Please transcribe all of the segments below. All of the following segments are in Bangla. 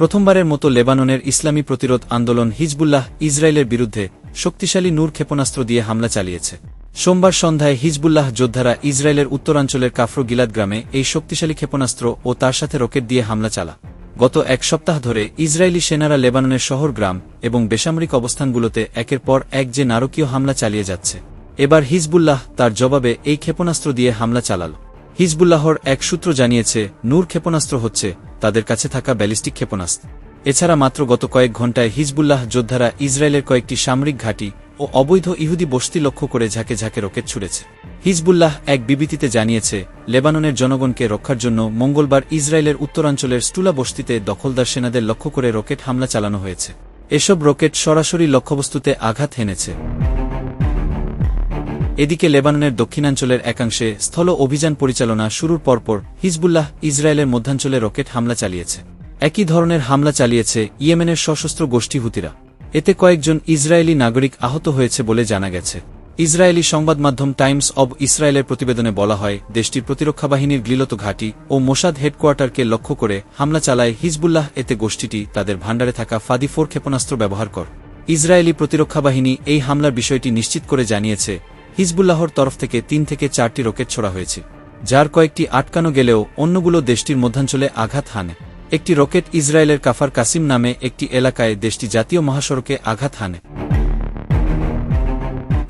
প্রথমবারের মতো লেবাননের ইসলামী প্রতিরোধ আন্দোলন হিজবুল্লাহ ইসরায়েলের বিরুদ্ধে শক্তিশালী নূর ক্ষেপণাস্ত্র দিয়ে হামলা চালিয়েছে। সোমবার সন্ধ্যায় হিজবুল্লাহ যোদ্ধারা ইসরায়েলের উত্তরাঞ্চলের কাফরো গিলাদ গ্রামে এই শক্তিশালী ক্ষেপণাস্ত্র ও তার সাথে রকেট দিয়ে হামলা চালা। গত এক সপ্তাহ ধরে ইসরায়েলি সেনারা লেবাননের শহর গ্রাম এবং বেসামরিক অবস্থানগুলোতে একের পর এক যে নারকীয় হামলা চালিয়ে যাচ্ছে। এবার হিজবুল্লাহ তার জবাবে এই ক্ষেপণাস্ত্র দিয়ে হামলা চালাল। হিজবুল্লাহর এক সূত্র জানিয়েছে, নূর ক্ষেপণাস্ত্র হচ্ছে তাদের কাছে থাকা ব্যালিস্টিক ক্ষেপণাস্ত্র। এছাড়া মাত্র গত কয়েক ঘণ্টায় হিজবুল্লাহ যোদ্ধারা ইসরায়েলের কয়েকটি সামরিক ঘাঁটি ও অবৈধ ইহুদি বস্তি লক্ষ্য করে ঝাঁকে ঝাঁকে রকেট ছুড়েছে। হিজবুল্লাহ এক বিবৃতিতে জানিয়েছে, লেবাননের জনগণকে রক্ষার জন্য মঙ্গলবার ইসরায়েলের উত্তরাঞ্চলের স্টুলা বস্তিতে দখলদার সেনাদের লক্ষ্য করে রকেট হামলা চালানো হয়েছে। এসব রকেট সরাসরি লক্ষ্যবস্তুতে আঘাত হেনেছে। এদিকে লেবাননের দক্ষিণাঞ্চলের একাংশে স্থল অভিযান পরিচালনা শুরুর পরপর হিজবুল্লাহ ইসরায়েলের মধ্যাঞ্চলে রকেট হামলা চালিয়েছে। একই ধরনের হামলা চালিয়েছে ইয়েমেনের সশস্ত্র গোষ্ঠী হুতিরা। এতে কয়েকজন ইসরায়েলি নাগরিক আহত হয়েছে বলে জানা গেছে। ইসরায়েলি সংবাদ মাধ্যম টাইমস অব ইসরায়েলের প্রতিবেদনে বলা হয়, দেশটির প্রতিরক্ষা বাহিনীর গ্লিলত ঘাঁটি ও মোসাদ হেডকোয়ার্টারকে লক্ষ্য করে হামলা চালায় হিজবুল্লাহ, এতে গোষ্ঠীটি তাদের ভাণ্ডারে থাকা ফাদি ফোর ক্ষেপণাস্ত্র ব্যবহার কর। ইসরায়েলি প্রতিরক্ষা বাহিনী এই হামলার বিষয়টি নিশ্চিত করে জানিয়েছে হিজবুল্লাহর তরফ থেকে তিন থেকে চারটি রকেট ছোড়া হয়েছে, যার কয়েকটি আটকানো গেলেও অন্যগুলো দেশটির মধ্যাঞ্চলে আঘাত হানে। একটি রকেট ইসরায়েলের কাফার কাসিম নামে একটি এলাকায় দেশটি জাতীয় মহাসড়কে আঘাত হানে।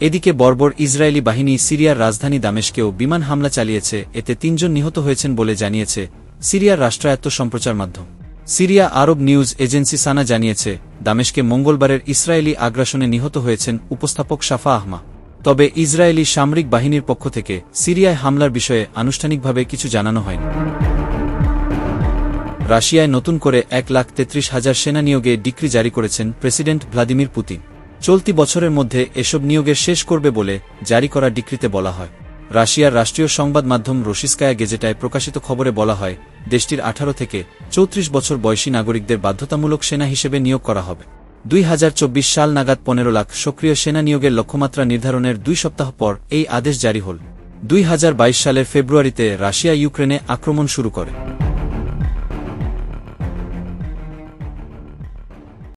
এদিকে বর্বর ইসরায়েলি বাহিনী সিরিয়ার রাজধানী দামেশকেও বিমান হামলা চালিয়েছে, এতে তিনজন নিহত হয়েছেন বলে জানিয়েছে সিরিয়ার রাষ্ট্রায়ত্ত সম্প্রচার মাধ্যম। Syria Arab news agency SANA জানিয়েছে, দামেশকে মঙ্গলবারের ইসরায়েলি আগ্রাসনে নিহত হয়েছেন উপস্থাপক সাফা আহমা। তবে ইসরায়েলি সামরিক বাহিনীর পক্ষ থেকে সিরিয়ায় হামলার বিষয়ে আনুষ্ঠানিকভাবে কিছু জানানো হয়নি। রাশিয়ায় নতুন করে এক লাখ তেত্রিশ হাজার সেনা নিয়োগে ডিক্রি জারি করেছেন প্রেসিডেন্ট ভ্লাদিমির পুতিন। চলতি বছরের মধ্যে এসব নিয়োগের শেষ করবে বলে জারি করা ডিক্রিতে বলা হয়। রাশিয়ার রাষ্ট্রীয় সংবাদ মাধ্যম রশিস্কায়া গেজেটায় প্রকাশিত খবরে বলা হয়, দেশটির আঠারো থেকে চৌত্রিশ বছর বয়সী নাগরিকদের বাধ্যতামূলক সেনা হিসেবে নিয়োগ করা হবে। দুই হাজার চব্বিশ সাল নাগাদ পনেরো লাখ সক্রিয় সেনা নিয়োগের লক্ষ্যমাত্রা নির্ধারণের দুই সপ্তাহ পর এই আদেশ জারি হল। দুই সালের ফেব্রুয়ারিতে রাশিয়া ইউক্রেনে আক্রমণ শুরু করে।